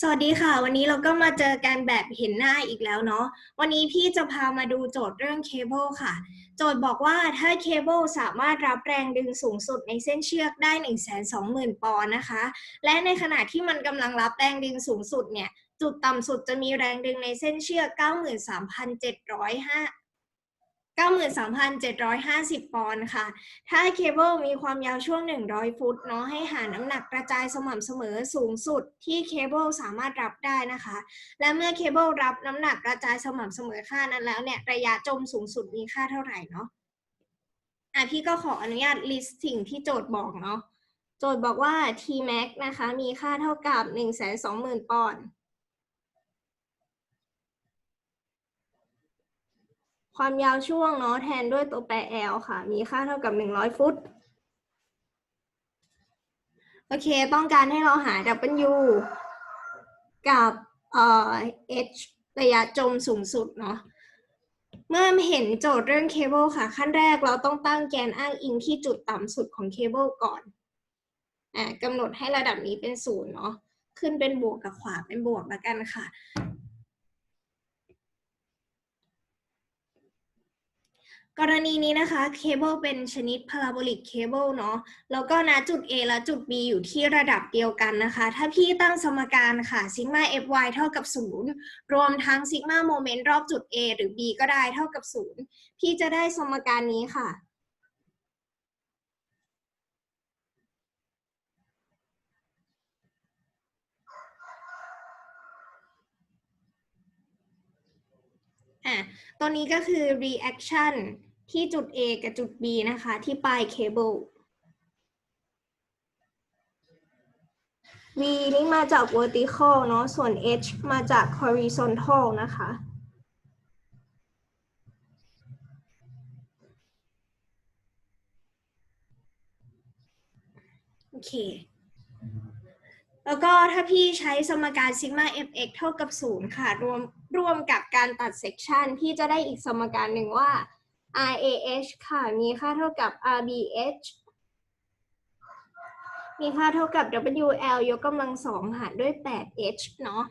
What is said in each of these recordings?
สวัสดีค่ะ วันนี้เราก็มาเจอกันแบบเห็นหน้าอีกแล้วเนาะวันนี้พี่จะพามาดูโจทย์เรื่องเคเบิลค่ะ โจทย์บอกว่าถ้าเคเบิลสามารถรับแรงดึงสูงสุดในเส้นเชือกได้ 1 2 0 0 0 0 ปอนด์นะคะ และในขณะที่มันกำลังรับแรงดึงสูงสุดเนี่ยจุดต่ำสุดจะมีแรงดึงในเส้นเชือก93,705 93,750 ปอนด์ค่ะ ถ้าเคเบิลมีความยาวช่วง 100 ฟุตเนาะให้หาน้ำหนักกระจายสม่ำเสมอสูงสุดที่เคเบิลสามารถรับได้นะคะ และเมื่อเคเบิลรับน้ำหนักกระจายสม่ำเสมอค่านั้นแล้วเนี่ยระยะจมสูงสุดมีค่าเท่าไหร่เนาะอะพี่ก็ขออนุญาต list สิ่งที่โจทย์บอกเนาะ โจทย์บอกว่า Tmax นะคะมีค่าเท่ากับ 120,000 ปอนด์ ความยาวช่วงเนาะแทนด้วยตัวแปร L ค่ะ มีค่าเท่ากับ 100 ฟุต โอเค ต้องการให้เราหา W กับเอ่อ H ระยะจมสูงสุดเนาะ เมื่อเห็นโจทย์เรื่องเคเบิลค่ะ ขั้นแรกเราต้องตั้งแกนอ้างอิงที่จุดต่ำสุดของเคเบิลก่อน อ่ากำหนดให้ระดับนี้เป็นศูนย์เนาะ ขึ้นเป็นบวกกับขวาเป็นบวกแล้วกันค่ะ กรณีนี้นะคะเคเบิลเป็นชนิดพาราโบลิกเคเบิลเนาะแล้วก็นะจุด A และจุด B อยู่ที่ระดับเดียวกันนะคะ ถ้าพี่ตั้งสมการค่ะซิกมา fy เท่ากับ 0 รวมทั้งซิกมาโมเมนต์รอบจุด A หรือ B ก็ได้เท่ากับ 0 พี่จะได้สมการนี้ค่ะ อะตัวนี้ก็คือ reaction ที่จุด A กับจุด B นะคะ ที่ปลายเคเบิล V นี่มาจาก vertical เนาะ ส่วน H มาจาก horizontal นะคะ โอเค แล้วก็ถ้าพี่ใช้สมการซิกมา fx เท่ากับ 0 ค่ะ รวมรวมกับการตัดเซกชันพี่จะได้อีกสมการหนึ่งว่า RAH ค่ะ มีค่าเท่ากับ RBH มีค่าเท่ากับ WL ยกกำลังสองหารด้วย 8H เนาะ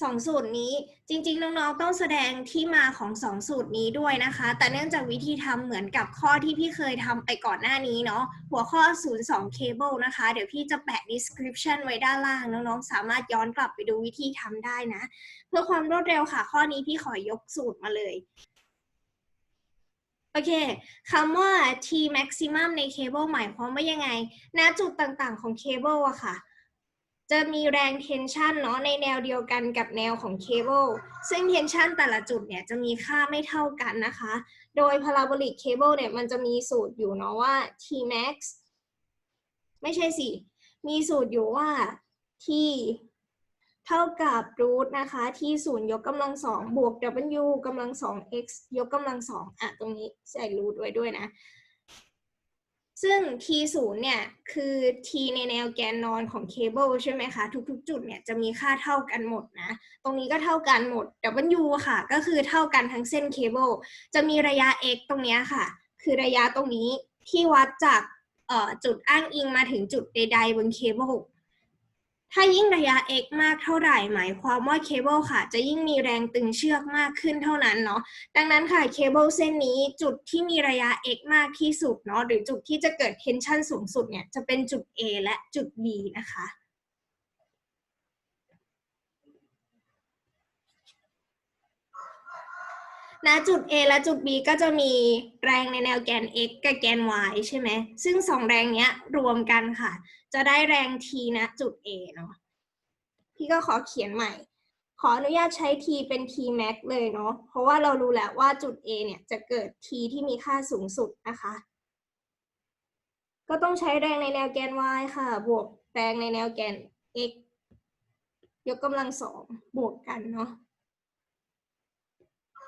สองสูตรนี้จริงๆ น้องๆ ต้องแสดงที่มาของสองสูตรนี้ด้วยนะคะ แต่เนื่องจากวิธีทำเหมือนกับข้อที่พี่เคยทำไปก่อนหน้านี้เนาะหัวข้อ 02 cable นะคะ เดี๋ยวพี่จะแปะ description ไว้ด้านล่าง น้องๆ สามารถย้อนกลับไปดูวิธีทำได้นะ เพื่อความรวดเร็วค่ะ ข้อนี้พี่ขอยกสูตรมาเลย โอเคคำว่า T maximum ในเคเบิลหมายความว่ายังไงณจุดต่างๆ ของเคเบิลอะค่ะ จะมีแรงเทนชันเนาะในแนวเดียวกันกับแนวของเคเบิลซึ่งเทนชันแต่ละจุดเนี่ยจะมีค่าไม่เท่ากันนะคะ โดยพาราโบลิกเคเบิลเนี่ยมันจะมีสูตรอยู่เนาะว่า T max ไม่ใช่สิ มีสูตรอยู่ว่า T เท่ากับรูทนะคะที่ศูนย์ยกกำลังสองบวก w กำลังสอง x ยกกำลังสองอะตรงนี้ใส่รูทไว้ด้วยนะ ซึ่ง t ศูนย์เนี่ย คือ t ในแนวแกนนอนของเคเบิลใช่ไหมคะ ทุกๆ จุดเนี่ยจะมีค่าเท่ากันหมดนะ ตรงนี้ก็เท่ากันหมด w ค่ะ ก็คือเท่ากันทั้งเส้นเคเบิลจะมีระยะ x ตรงนี้ค่ะ คือระยะตรงนี้ที่วัดจากจุดอ้างอิงมาถึงจุดใดๆบนเคเบิล ถ้ายิ่งระยะ x มากเท่าไหร่หมายความว่าเคเบิลค่ะ จะยิ่งมีแรงตึงเชือกมากขึ้นเท่านั้นเนาะดังนั้นค่ะเคเบิลเส้นนี้จุดที่มีระยะ x มากที่สุดเนาะหรือจุดที่จะเกิดเทนชันสูงสุดเนี่ยจะเป็นจุด A และจุด B นะคะณจุด A และจุด B ก็จะมีแรงในแนวแกน x กับแกน y ใช่ไหม ซึ่งสองแรงเนี้ยรวมกันค่ะ จะได้แรง t ณจุด A เนาะพี่ก็ขอเขียนใหม่ ขออนุญาตใช้ t เป็น t max เลยเนาะเพราะว่าเรารู้แล้วว่าจุด A เนี่ยจะเกิด t ที่มีค่าสูงสุดนะคะ ก็ต้องใช้แรงในแนวแกน y ค่ะ บวกแรงในแนวแกน x ยกกำลังสองบวกกันเนาะ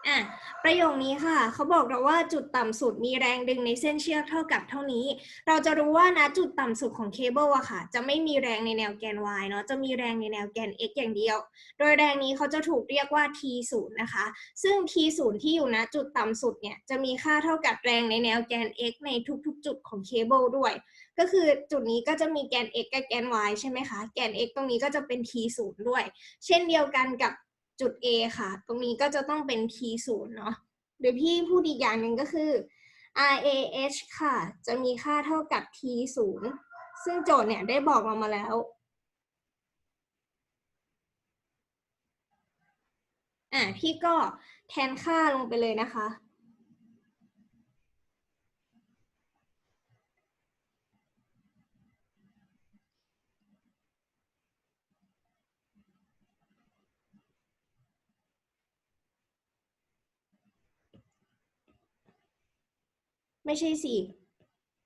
อะประโยคนี้ค่ะ เขาบอกเราว่าจุดต่ำสุดมีแรงดึงในเส้นเชือกเท่ากับเท่านี้ เราจะรู้ว่านะจุดต่ำสุดของเคเบิลอะค่ะ จะไม่มีแรงในแนวแกน y เนาะจะมีแรงในแนวแกน x อย่างเดียว โดยแรงนี้เขาจะถูกเรียกว่า t 0นะคะ ซึ่ง t 0ที่อยู่ณจุดต่ำสุดเนี่ยจะมีค่าเท่ากับแรงในแนวแกน x ในทุกๆ จุดของเคเบิลด้วย ก็คือจุดนี้ก็จะมีแกน x กับแกน y ใช่ไหมคะแกน x ตรงนี้ก็จะเป็น t 0ด้วย เช่นเดียวกันกับ จุด A ค่ะ ตรงนี้ก็จะต้องเป็น t 0เนาะหรือพี่พูดอีกอย่างหนึ่งก็คือ RAH ค่ะ จะมีค่าเท่ากับ t 0ซึ่งโจทย์เนี่ยได้บอกเรามาแล้วอะพี่ก็แทนค่าลงไปเลยนะคะ ไม่ใช่สิ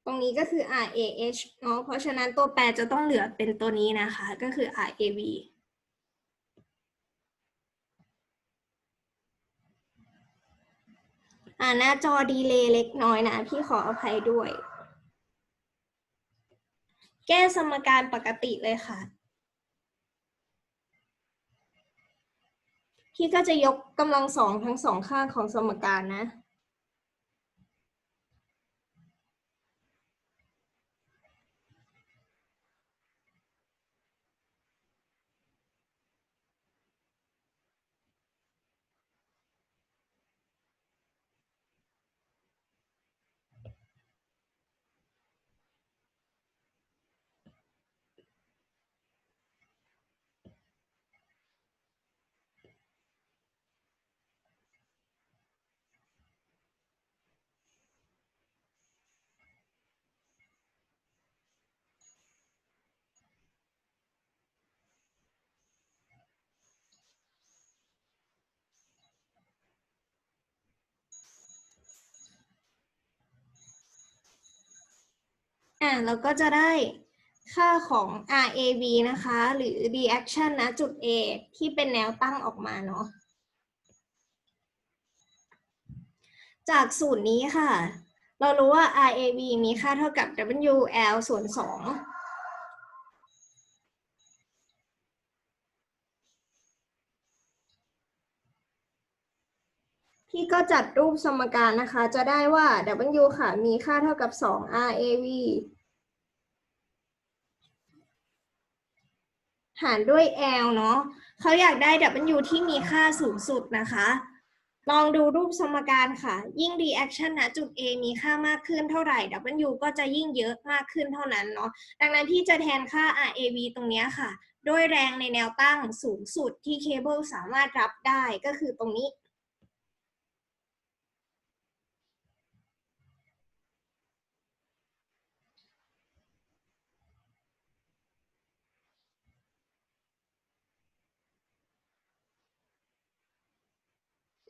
ตรงนี้ก็คือ RAH เนาะ เพราะฉะนั้นตัวแปรจะต้องเหลือเป็นตัวนี้นะคะ ก็คือ RAV อ่าหน้าจอดีเลย์เล็กน้อยนะ พี่ขออภัยด้วย แก้สมการปกติเลยค่ะ พี่ก็จะยกกำลังสองทั้งสองข้างของสมการนะ อ่าเราก็จะได้ค่าของ RAV นะคะ หรือ reaction นะจุด A ที่เป็นแนวตั้งออกมาเนาะจากสูตรนี้ค่ะ เรารู้ว่า RAV มีค่าเท่ากับ WL ส่วน 2พี่ก็จัดรูปสมการนะคะ จะได้ว่า W ค่ะ มีค่าเท่ากับ 2 RAV หารด้วย L เนาะเขาอยากได้ W ที่มีค่าสูงสุดนะคะ ลองดูรูปสมการค่ะ ยิ่ง reaction ณจุด A มีค่ามากขึ้นเท่าไหร่ W ก็จะยิ่งเยอะมากขึ้นเท่านั้นเนาะ ดังนั้นพี่จะแทนค่า RAV ตรงเนี้ยค่ะ ด้วยแรงในแนวตั้งสูงสุดที่เคเบิลสามารถรับได้ก็คือตรงนี้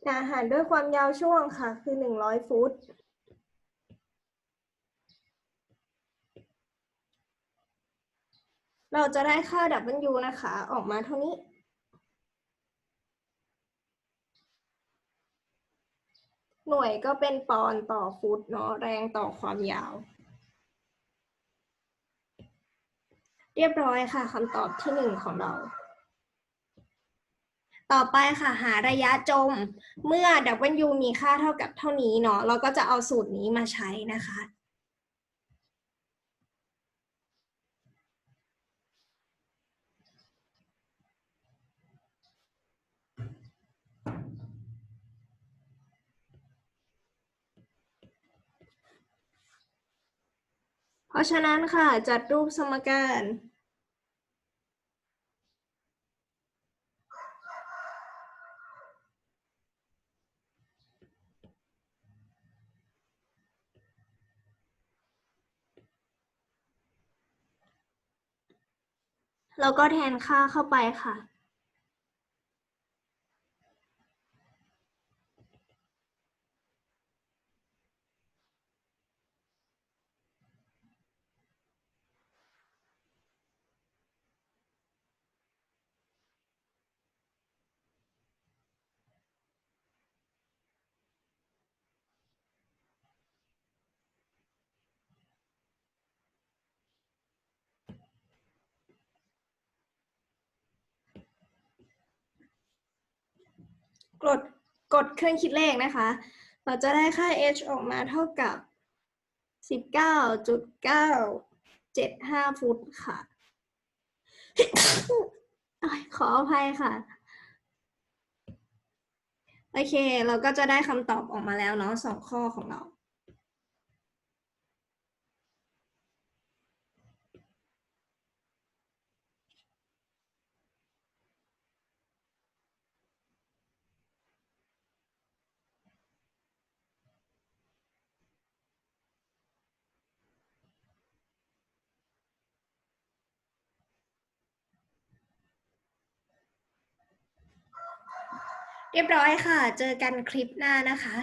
อาหารด้วยความยาวช่วงค่ะ คือ100ฟุต เราจะได้ค่า W นะคะ ออกมาเท่านี้ หน่วยก็เป็นปอนต่อฟุตเนาะแรงต่อความยาว เรียบร้อยค่ะคำตอบที่หนึ่งของเรา ต่อไปค่ะหาระยะจม เมื่อ W มีค่าเท่ากับเท่านี้เนาะเราก็จะเอาสูตรนี้มาใช้นะคะ เพราะฉะนั้นค่ะจัดรูปสมการ แล้วก็แทนค่าเข้าไปค่ะ กดกดเครื่องคิดเลขนะคะ เราจะได้ค่า h ออกมาเท่ากับ 19.975 ฟุตค่ะ ขออภัยค่ะ โอเค เราก็จะได้คำตอบออกมาแล้วเนาะสองข้อของเรา เรียบร้อยค่ะ เจอกันคลิปหน้านะคะ